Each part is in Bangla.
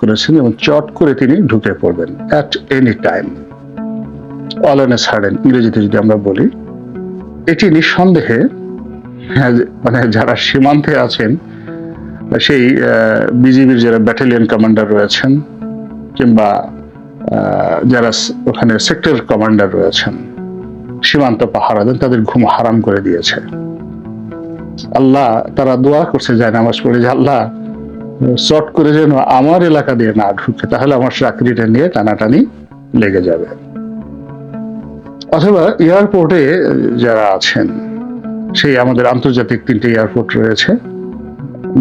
করেছেন এবং চট করে তিনি ঢুকে পড়বেন at any time all an sudden ইংরেজিতে যদি আমরা বলি এটি নিঃসন্দেহে হ্যাঁ, মানে যারা সীমান্তে আছেন সেই বিজিবির যারা ব্যাটালিয়ন কমান্ডার রয়েছেন কিংবা যারা ওখানে সেক্টর কমান্ডার রয়েছেন সীমান্ত পাহারা দেন তাদের ঘুম হারাম করে দিয়েছে। আল্লাহ তারা দোয়া করছে যায় নামাজ পড়ে যে আল্লাহ চট করে যেন আমার এলাকা দিয়ে না ঢুকে, তাহলে আমার চাকরিটা নিয়ে টানাটানি লেগে যাবে। অথবা এয়ারপোর্টে যারা আছেন, সেই আমাদের আন্তর্জাতিক তিনটে এয়ারপোর্ট রয়েছে,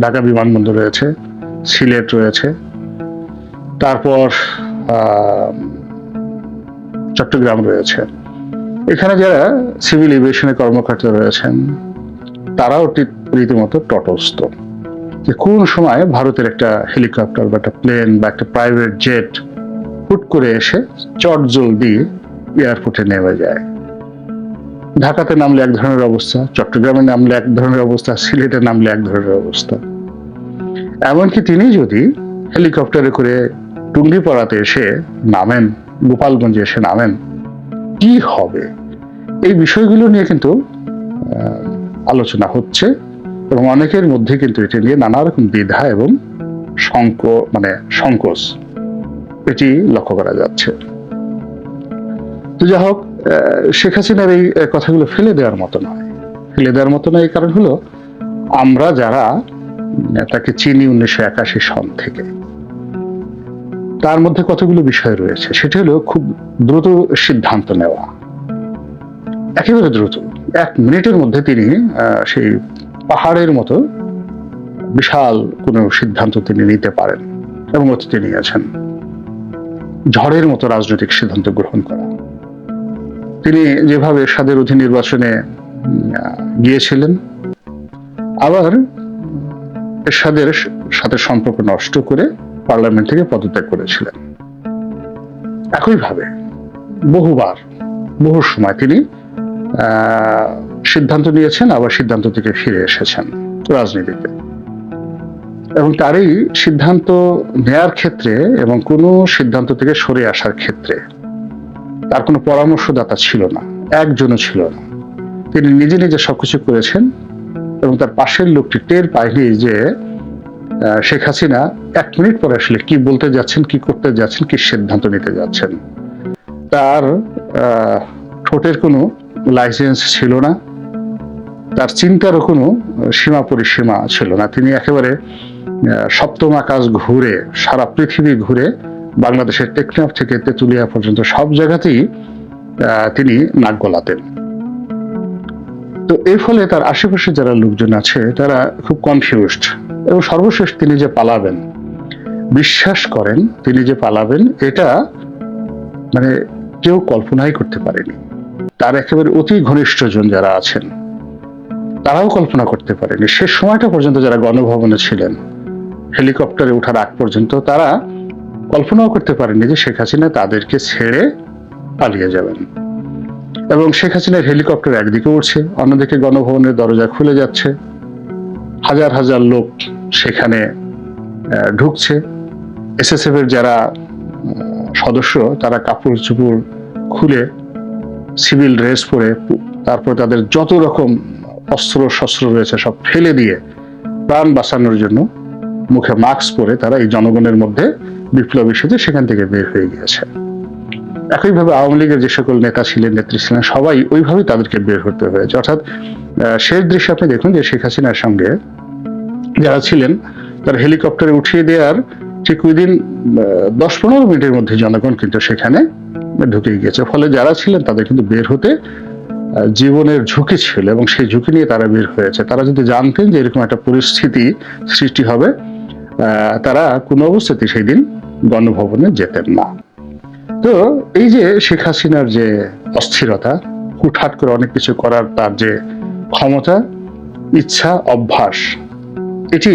ঢাকা বিমানবন্দর রয়েছে, সিলেট রয়েছে, তারপর চট্টগ্রাম রয়েছে। এখানে যারা সিভিল এভিয়েশনের কর্মকর্তা রয়েছেন, তারাও রীতিমতো তটস্থ। যে কোন সময় ভারতের একটা হেলিকপ্টার বা একটা প্লেন বা একটা প্রাইভেট জেট হুট করে এসে চটজল দিয়ে এয়ারপোর্টে নেমে যায়। ঢাকাতে নামলে এক ধরনের অবস্থা, চট্টগ্রামে নামলে এক ধরনের অবস্থা, সিলেটে নামলে এক ধরনের অবস্থা। এমনকি তিনি যদি হেলিকপ্টারে করে টুঙ্গিপাড়াতে এসে নামেন, গোপালগঞ্জে এসে নামেন, কি হবে? এই বিষয়গুলো নিয়ে কিন্তু আলোচনা হচ্ছে। এবং অনেকের মধ্যে কিন্তু এটি নিয়ে নানা রকম দ্বিধা এবং সংক মানে সংকোচ এটি লক্ষ্য করা যাচ্ছে। তো যা হোক শেখ হাসিনার এই কথাগুলো ফেলে দেওয়ার মতো নয়। ফেলে দেওয়ার মতো নয়, এই কারণ হলো আমরা যারা তাকে চিনি উনিশশো একাশি সন থেকে। তার মধ্যে কতগুলো বিষয় রয়েছে, সেটি হলো খুব দ্রুত সিদ্ধান্ত নেওয়া। একেবারে দ্রুত। এক মিনিটের মধ্যে তিনি সেই পাহাড়ের মতো বিশাল কোনো সিদ্ধান্ত তিনি নিতে পারেন এবং অতীতে নিয়েছেন ঝড়ের মতো রাজনৈতিক সিদ্ধান্ত গ্রহণ করা। তিনি যেভাবে এরশাদের অধীন নির্বাচনে গিয়েছিলেন, আবার এরশাদের সাথে সম্পর্ক নষ্ট করে পার্লামেন্ট থেকে পদত্যাগ করেছিলেন। একইভাবে বহুবার, বহু সময় তিনি সিদ্ধান্ত নিয়েছেন, আবার সিদ্ধান্ত থেকে ফিরে এসেছেন রাজনীতিতে। এবং তার এই সিদ্ধান্ত নেয়ার ক্ষেত্রে এবং কোনো সিদ্ধান্ত থেকে সরে আসার ক্ষেত্রে তার কোনো পরামর্শদাতা ছিল না, একজনও ছিল না। তিনি নিজে নিজে সবকিছু করেছেন এবং তার পাশের লোকটি টের পায়নি যে শেখ হাসিনা এক মিনিট পরে আসলে কি বলতে যাচ্ছেন, কি করতে যাচ্ছেন, কি সিদ্ধান্ত নিতে যাচ্ছেন। তার ঠোঁটের কোনো লাইসেন্স ছিল না। তার চিন্তারও কোনো সীমা পরিসীমা ছিল না। তিনি একেবারে সপ্তম আকাশ ঘুরে, সারা পৃথিবী ঘুরে বাংলাদেশের টেকনাফ থেকে তেঁতুলিয়া পর্যন্ত সব জায়গাতেই তিনি নাক গলাতেন। তো এর ফলে তার আশেপাশে যারা লোকজন আছে, তারা খুব কনফিউজড এবং সর্বশেষ তিনি যে পালাবেন, বিশ্বাস করেন তিনি যে পালাবেন, এটা মানে কেউ কল্পনাই করতে পারেনি। তার একেবারে অতি ঘনিষ্ঠজন যারা আছেন তারাও কল্পনা করতে পারেনি। শেষ সময়টা পর্যন্ত যারা গণভবনে ছিলেন, হেলিকপ্টারে ওঠার আগ পর্যন্ত তারা কল্পনাও করতে পারেনি যে শেখ হাসিনা তাদেরকে ছেড়ে পালিয়ে যাবেন। এবং শেখ হাসিনার হেলিকপ্টার একদিকে উঠছে অন্যদিকে গণভবনের দরজা খুলে যাচ্ছে। হাজার হাজার লোক সেখানে ঢুকছে। এসএসএফ এর যারা সদস্য, তারা কাপড় চুপড় খুলে, সিভিল ড্রেস পরে, তারপর তাদের যত রকম অস্ত্র শস্ত্র রয়েছে সব ফেলে দিয়ে প্রাণ বাঁচানোর জন্য মুখে মাস্ক পরে তারা এই জনগণের মধ্যে বিপ্লবী সেজে সেখান থেকে বের হয়ে গিয়েছে। একইভাবে আওয়ামী লীগের যে সকল নেতা ছিলেন, নেত্রী ছিলেন, সবাই ওইভাবেই তাদেরকে বের হতে হয়েছে। অর্থাৎ শেষ দৃশ্যে আপনি দেখুন যে শেখ হাসিনার সঙ্গে যারা ছিলেন, তার হেলিকপ্টারে উঠিয়ে দেওয়ার ঠিক ওই দিন দশ পনেরো মিনিটের মধ্যে জনগণ কিন্তু সেখানে ঢুকে গিয়েছে। ফলে যারা ছিলেন, তাদের কিন্তু বের হতে জীবনের ঝুঁকি ছিল এবং সেই ঝুঁকি নিয়ে তারা বের হয়েছে। তারা যদি জানতেন যে এরকম একটা পরিস্থিতি সৃষ্টি হবে তারা কোনো অবস্থাতে সেই দিন গণভবনে যেতেন না। তো এই যে শেখ হাসিনার যে অস্থিরতা, হুটহাট করে অনেক কিছু করার তার যে ক্ষমতা, ইচ্ছা, অভ্যাস, এটি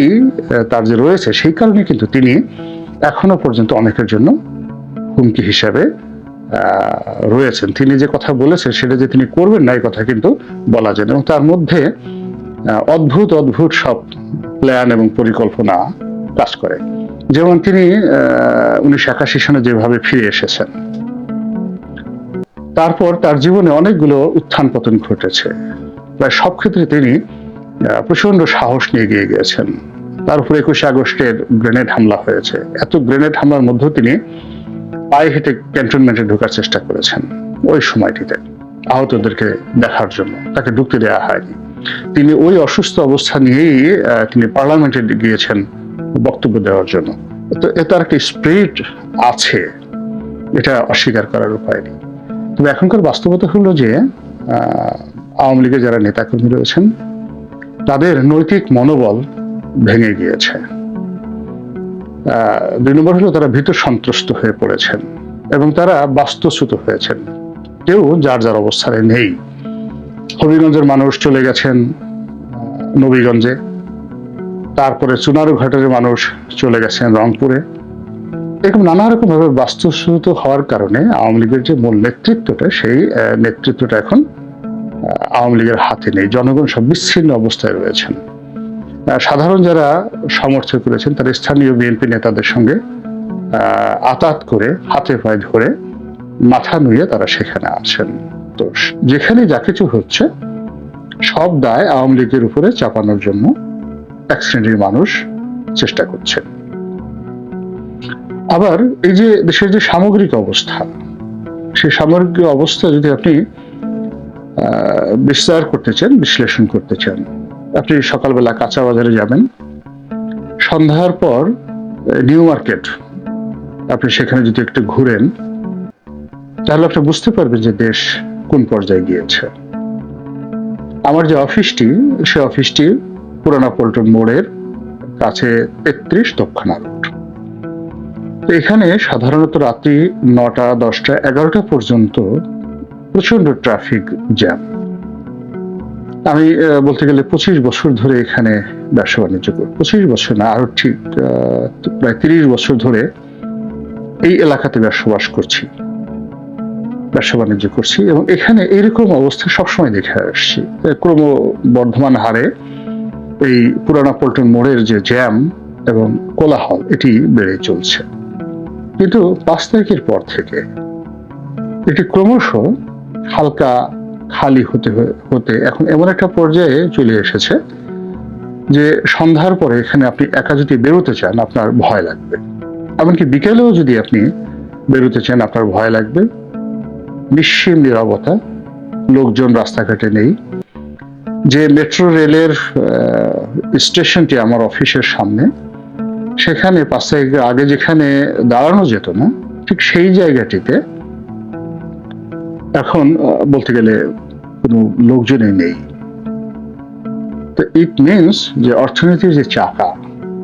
তার যে রয়েছে, সেই কারণে কিন্তু তিনি এখনও পর্যন্ত অনেকের জন্য হুমকি হিসাবে রয়েছেন। তিনি যে কথা বলেছেন, সেটা যে তিনি করবেন না, এই কথা কিন্তু বলা যায় এবং তার মধ্যে অদ্ভুত অদ্ভুত সব প্ল্যান এবং পরিকল্পনা কাজ করে। যেমন তিনি উনিশশো একাশি সনে যেভাবে ফিরে এসেছেন, তারপর তার জীবনে অনেকগুলো উত্থান পতন ঘটেছে। প্রায় সব ক্ষেত্রে তিনি প্রচণ্ড সাহস নিয়ে এগিয়ে গিয়েছেন। তার উপর একুশে আগস্টের গ্রেনেড হামলা হয়েছে। এত গ্রেনেড হামলার মধ্যেও তিনি পায়ে হেঁটে ক্যান্টনমেন্টে ঢোকার চেষ্টা করেছেন ওই সময়টিতে। আহতদেরকে দেখার জন্য তাকে ঢুকতে দেওয়া হয়নি। তিনি ওই অসুস্থ অবস্থা নিয়েই তিনি পার্লামেন্টে গিয়েছেন বক্তব্য দেওয়ার জন্য। তো এটার একটা স্পিরিট আছে, এটা অস্বীকার করার উপায় নেই। তবে এখনকার বাস্তবতা হলো যে আওয়ামী লীগের যারা নেতাকর্মী রয়েছেন, তাদের নৈতিক মনোবল ভেঙে গিয়েছে। দুই নম্বর হলো তারা ভীত সন্ত্রস্ত হয়ে পড়েছেন এবং তারা বাস্তুচ্যুত হয়েছেন। কেউ যার যার অবস্থানে নেই। হবিগঞ্জের মানুষ চলে গেছেন নবীগঞ্জে। তারপরে চুনারুঘাটের মানুষ চলে গেছেন রংপুরে। এরকম নানা রকম ভাবে বাস্তুচ্যুত হওয়ার কারণে আওয়ামী লীগের যে মূল নেতৃত্বটা, সেই নেতৃত্বটা এখন আওয়ামী লীগের হাতে নেই। জনগণ সব বিচ্ছিন্ন অবস্থায় রয়েছেন। সাধারণ যারা সমর্থক করেছেন তারা স্থানীয় বিএনপি নেতাদের সঙ্গে আতাত করে, হাতে পায়ে ধরে মাথা নুয়ে তারা সেখানে আছেন। তো যেখানে যা কিছু হচ্ছে, সব দায় আওয়ামী লীগের উপরে চাপানোর জন্য এক শ্রেণির মানুষ চেষ্টা করছে। আবার এই যে দেশের যে সামগ্রিক অবস্থা সেই সামগ্রিক অবস্থা যদি আপনি বিস্তার করতে চান, বিশ্লেষণ করতে চান আপনি সকালবেলা কাঁচা বাজারে যাবেন। সন্ধ্যার পর নিউ মার্কেট। আপনি সেখানে যদি একটু ঘুরেন, তাহলে আপনি বুঝতে পারবেন যে দেশ কোন পর্যায়ে গিয়েছে। আমার যে অফিসটি, সে অফিসটি পুরানা পল্টন মোড়ের কাছে তেত্রিশ দক্ষিণা রোড। এখানে সাধারণত রাত্রি নটা, দশটা, এগারোটা পর্যন্ত প্রচণ্ড ট্রাফিক জ্যাম। আমি বলতে গেলে পঁচিশ বছর ধরে এখানে ব্যবসা বাণিজ্য করি। পঁচিশ বছর না, আরও ঠিক প্রায় তিরিশ বছর ধরে এই এলাকাতে বসবাস করছি। ব্যবসা বাণিজ্য করছি এবং এখানে এরকম অবস্থা সবসময় দেখে আসছি। ক্রম বর্ধমান হারে এই পুরানা পল্টন মোড়ের যে জ্যাম এবং কোলাহল, এটি বেড়ে চলছে। কিন্তু পাঁচ তারিখের পর থেকে এটি ক্রমশ হালকা খালি হতে হতে এখন এমন একটা পর্যায়ে চলে এসেছে যে সন্ধ্যার পরে এখানে আপনি একা যদি বেরোতে চান, আপনার ভয় লাগবে। এমনকি বিকেলেও যদি আপনি বেরোতে চান, আপনার ভয় লাগবে। নিশ্চিম নিরবতা, লোকজন রাস্তাঘাটে নেই। যে মেট্রো রেলের স্টেশনটি আমার অফিসের সামনে, সেখানে তারিখ আগে যেখানে দাঁড়ানো যেত না, ঠিক সেই জায়গাটিতে এখন বলতে গেলে কোনো লোকজনই নেই। তো ইট মিনস যে অর্থনীতির যে চাকা,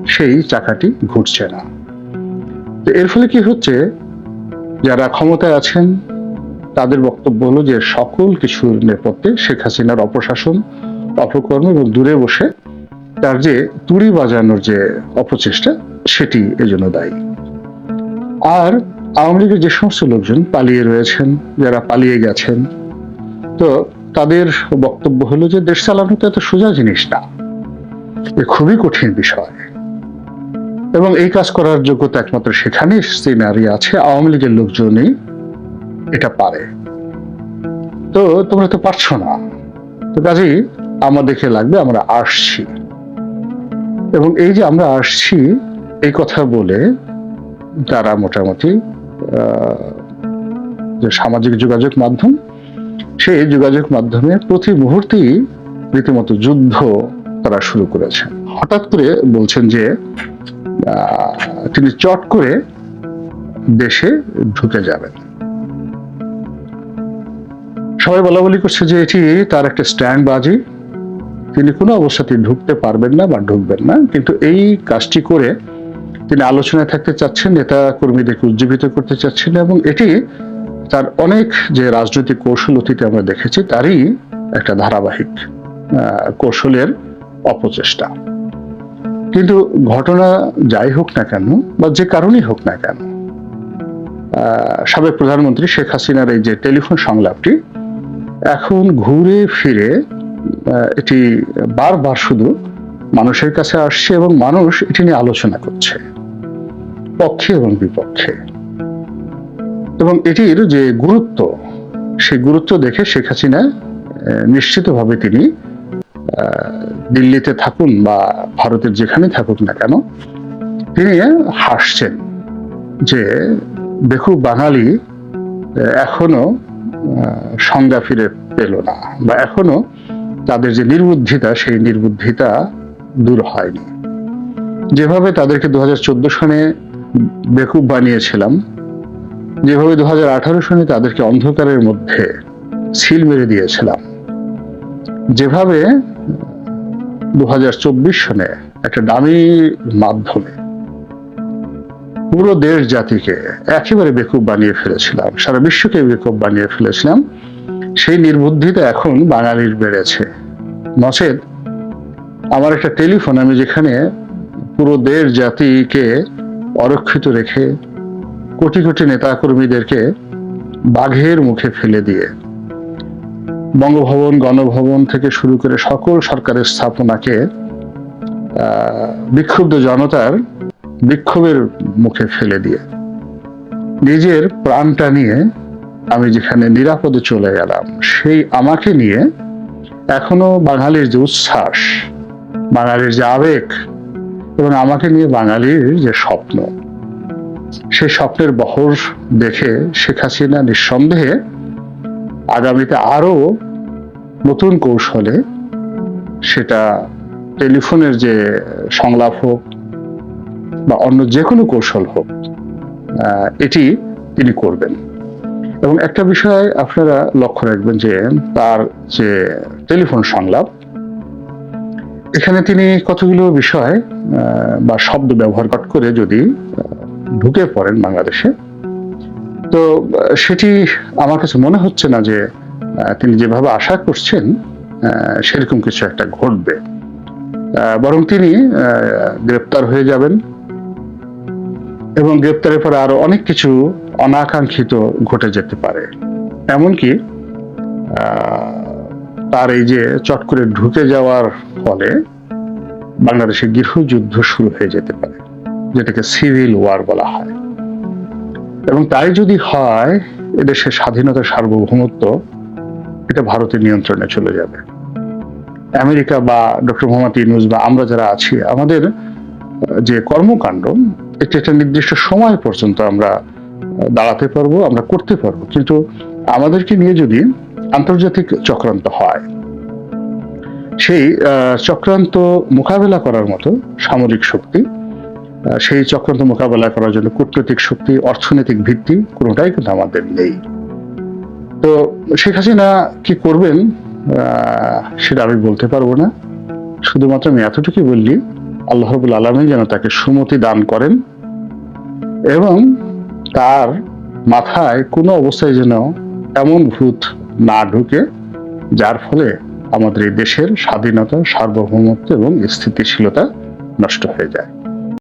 সেই চাকাটি ঘুরছে না। তো এর ফলে কি হচ্ছে? যারা ক্ষমতায় আছেন, তাদের বক্তব্য হলো যে সকল কিছুর নেপথ্যে শেখ হাসিনার অপশাসন, অপকর্ম এবং দূরে বসে তার যে তুড়ি বাজানোর যে অপচেষ্টা, সেটি এজন্য দায়ী। আর আওয়ামী লীগের যে সমস্ত লোকজন পালিয়ে রয়েছেন, যারা পালিয়ে গেছেন, তো তাদের বক্তব্য হলো যে দেশ চালানো তো এত সোজা জিনিস না। এ খুবই কঠিন বিষয়। এবং এই কাজ করার যোগ্যতা একমাত্র সেখানে সিনারি আছে, আওয়ামী লীগের লোকজনই এটা পারে। তো তোমরা তো পারছ না। তো কাজেই আমাদেরকে লাগবে আমরা আসছি। এবং এই যে আমরা আসছি, এই কথা বলে তারা মোটামুটি যে সামাজিক যোগাযোগ মাধ্যম, সেই যোগাযোগ মাধ্যমে প্রতি মুহূর্তেই রীতিমতো যুদ্ধ তারা শুরু করেছেন হঠাৎ করে বলছেন যে তিনি চট করে দেশে ঢুকে যাবেন। সবাই বলা বলি করছে যে এটি তার একটা স্ট্যান্ড বাজি তিনি কোনো অবস্থাতেই ঢুকতে পারবেন না বা ঢুকবেন না, কিন্তু এই কাজটি করে তিনি আলোচনায় থাকতে চাচ্ছেন, নেতা কর্মীদেরকে উজ্জীবিত করতে চাচ্ছেন এবং এটি তার অনেক যে রাজনৈতিক কৌশল অতীতে আমরা দেখেছি, তারই একটা ধারাবাহিক কৌশলের অপচেষ্টা। কিন্তু ঘটনা যাই হোক না কেন, বা যে কারণেই হোক না কেন সাবেক প্রধানমন্ত্রী শেখ হাসিনার এই যে টেলিফোন সংলাপটি এখন ঘুরে ফিরে এটি বারবার শুধু মানুষের কাছে আসছে এবং মানুষ এটি নিয়ে আলোচনা করছে। পক্ষে এবং বিপক্ষে। এবং এটির যে গুরুত্ব, সেই গুরুত্ব দেখে শেখ হাসিনা নিশ্চিতভাবে তিনি দিল্লিতে থাকুন বা ভারতের যেখানে থাকুক না কেন, তিনি হাসছেন যে বেকুব বাঙালি এখনও সংজ্ঞা ফিরে পেল না বা এখনও তাদের যে নির্বুদ্ধিতা, সেই নির্বুদ্ধিতা দূর হয়নি। যেভাবে তাদেরকে দু হাজার চোদ্দ সনে বেকুব বানিয়েছিলাম। যেভাবে দু সনে তাদেরকে অন্ধকারের মধ্যে সিল মেরে দিয়েছিলাম। যেভাবে দু সনে একটা দামি মাধ্যমে পুরো দেশ জাতিকে একেবারে বেকুব বানিয়ে ফেলেছিলাম, সারা বিশ্বকে বেকুব বানিয়ে ফেলেছিলাম, সেই নির্বুদ্ধিতা এখন বাঙালির বেড়েছে। নচেত আমার একটা টেলিফোন, আমি যেখানে পুরো দেশ জাতিকে অরক্ষিত রেখে কোটি কোটি নেতাকর্মীদেরকে বাঘের মুখে ফেলে দিয়ে বঙ্গভবন, গণভবন থেকে শুরু করে সকল সরকারের স্থাপনাকে বিক্ষুব্ধ জনতার বিক্ষোভের মুখে ফেলে দিয়ে নিজের প্রাণটা নিয়ে আমি যেখানে নিরাপদে চলে গেলাম, সেই আমাকে নিয়ে এখনও বাঙালির যে উচ্ছ্বাস, বাঙালির যে আবেগ এবং আমাকে নিয়ে বাঙালির যে স্বপ্ন, সেই স্বপ্নের বহর দেখে শেখ হাসিনা নিঃসন্দেহে আগামীতে আরও নতুন কৌশলে সেটা টেলিফোনের যে সংলাপ হোক বা অন্য যে কোনো কৌশল হোক এটি তিনি করবেন। এবং একটা বিষয় আপনারা লক্ষ্য রাখবেন যে তার যে টেলিফোন সংলাপ এখানে তিনি কতগুলো বিষয় বা শব্দ ব্যবহার কট করে যদি ঢুকে পড়েন বাংলাদেশে, তো সেটি আমার কাছে মনে হচ্ছে না যে তিনি যেভাবে আশা করছেন সেরকম কিছু একটা ঘটবে। বরং তিনি গ্রেপ্তার হয়ে যাবেন এবং গ্রেপ্তারের পরে আরও অনেক কিছু অনাকাঙ্ক্ষিত ঘটে যেতে পারে। এমনকি তার এই যে চট করে ঢুকে যাওয়ার ফলে বাংলাদেশে গৃহযুদ্ধ শুরু হয়ে যেতে পারে, যেটাকে সিভিল ওয়ার বলা হয়। এবং তাই যদি হয় এদেশের স্বাধীনতা সার্বভৌমত্ব, এটা ভারতের নিয়ন্ত্রণে চলে যাবে। আমেরিকা বা ডক্টর মোহাম্মদ ইউনুস বা আমরা যারা আছি, আমাদের যে কর্মকাণ্ড একটি একটা নির্দিষ্ট সময় পর্যন্ত আমরা দাঁড়াতে পারব, আমরা করতে পারব। কিন্তু আমাদেরকে নিয়ে যদি আন্তর্জাতিক চক্রান্ত হয়। সেই চক্রান্ত মোকাবেলা করার মতো সামরিক শক্তি সেই চক্রান্ত মোকাবেলা করার জন্য কূটনৈতিক শক্তি, অর্থনৈতিক ভিত্তি কোনোটাই কিন্তু আমাদের নেই। তো শেখ হাসিনা কি করবেন সেটা আমি বলতে পারব না। শুধুমাত্র আমি এতটুকুই বললি, আল্লাহ রবুল আলমী যেন তাকে সুমতি দান করেন এবং তার মাথায় কোনো অবস্থায় যেন এমন ভূত না ঢুকে যার ফলে আমাদের দেশের স্বাধীনতা সার্বভৌমত্ব এবং স্থিতিশীলতা নষ্ট হয়ে যায়।